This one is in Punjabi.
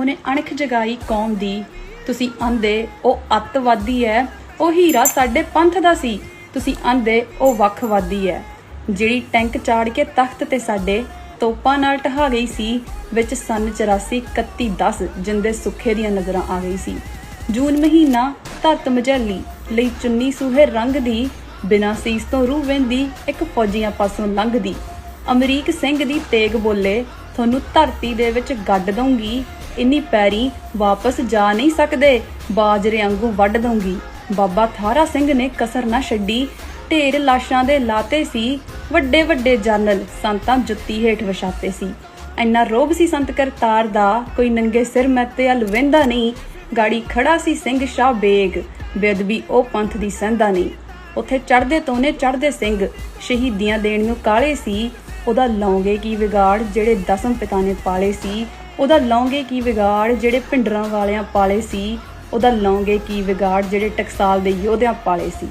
ਉਹਨੇ ਅਣਖ ਜਗਾਈ ਕੌਮ ਦੀ। ਤੁਸੀਂ ਆਂਦੇ, ਉਹ ਅੱਤਵਾਦੀ ਹੈ ਉਹ ਹੀਰਾ ਸਾਡੇ ਪੰਥ ਦਾ ਸੀ। ਤੁਸੀਂ ਆਂਦੇ, ਉਹ ਵੱਖਵਾਦੀ ਹੈ ਜਿਹੜੀ ਟੈਂਕ ਚਾੜ ਕੇ ਤਖਤ ਤੇ ਸਾਡੇ ਤੋਪਾਂ ਨਾਲ ਢਹਾ ਗਈ ਸੀ, ਵਿੱਚ ਸਨ 84 31 10 ਜਿੰਦੇ ਸੁੱਖੇ ਦੀਆਂ ਨਜ਼ਰਾਂ ਆ ਗਈ ਸੀ। ਜੂਨ ਮਹੀਨਾ ਧਰਤ ਮਜਲੀ ਲਈ ਚੁੰਨੀ ਸੂਹੇ ਰੰਗ ਦੀ, ਬਿਨਾਂ ਸੀਸ ਤੋਂ ਰੂਹ ਵਹਿੰਦੀ ਇੱਕ ਫੌਜੀਆਂ ਪਾਸੋਂ ਲੰਘਦੀ। ਅਮਰੀਕ ਸਿੰਘ ਦੀ ਤੇਗ ਬੋਲੇ, ਤੁਹਾਨੂੰ ਧਰਤੀ ਦੇ ਵਿੱਚ ਗੱਡ ਦਊਂਗੀ। ਇੰਨੀ ਪੈਰੀ ਵਾਪਸ ਜਾ ਨਹੀਂ ਸਕਦੇ। ਬਾਜਰੇ ਵਾਂਗੂ ਵੱਢ ਦਊਂਗੀ। ਬਾਬਾ ਥਾਰਾ ਸਿੰਘ ਨੇ ਕਸਰ ਨਾ ਛੱਡੀ। ਢੇਰ ਲਾਸ਼ਾਂ ਦੇ ਲਾਤੇ ਸੀ। ਵੱਡੇ ਵੱਡੇ ਜਰਨਲ ਸੰਤਾਂ ਜੁੱਤੀ ਹੇਠ ਵਿਛਾਤੇ ਸੀ। ਇੰਨਾ ਰੋਬ ਸੀ ਸੰਤ ਕਰਤਾਰ ਦਾ, ਕੋਈ ਨੰਗੇ ਸਿਰ ਮੱਤੇ ਹਲ ਵਹਿੰਦਾ ਨਹੀਂ। ਗਾੜੀ ਖੜਾ ਸੀ ਸਿੰਘ ਸ਼ਾਹ ਬੇਗ। ਬੇਅਦਬੀ ਉਹ ਪੰਥ ਦੀ ਸੰਧਾ ਨਹੀਂ। ਉੱਥੇ ਚੜਦੇ ਤੋਨੇ ਚੜਦੇ ਸਿੰਘ। ਸ਼ਹੀਦੀਆਂ ਦੇਣ ਨੂੰ ਕਾਲੇ ਸੀ। ਉਹਦਾ ਲੌਂਗੇ ਕੀ ਵਿਗਾੜ, ਜਿਹੜੇ ਦਸਮ ਪਿਤਾ ਨੇ ਪਾਲੇ ਸੀ। ਉਹਦਾ ਲੌਂਗੇ ਕੀ ਵਿਗਾੜ, ਜਿਹੜੇ ਪਿੰਡਰਾਂ ਵਾਲਿਆਂ ਪਾਲੇ ਸੀ, ਉਹਦਾ ਲੌਂਗੇ ਕੀ ਵਿਗਾੜ, ਜਿਹੜੇ ਟਕਸਾਲ ਦੇ ਯੋਧਿਆਂ ਪਾਲੇ ਸੀ।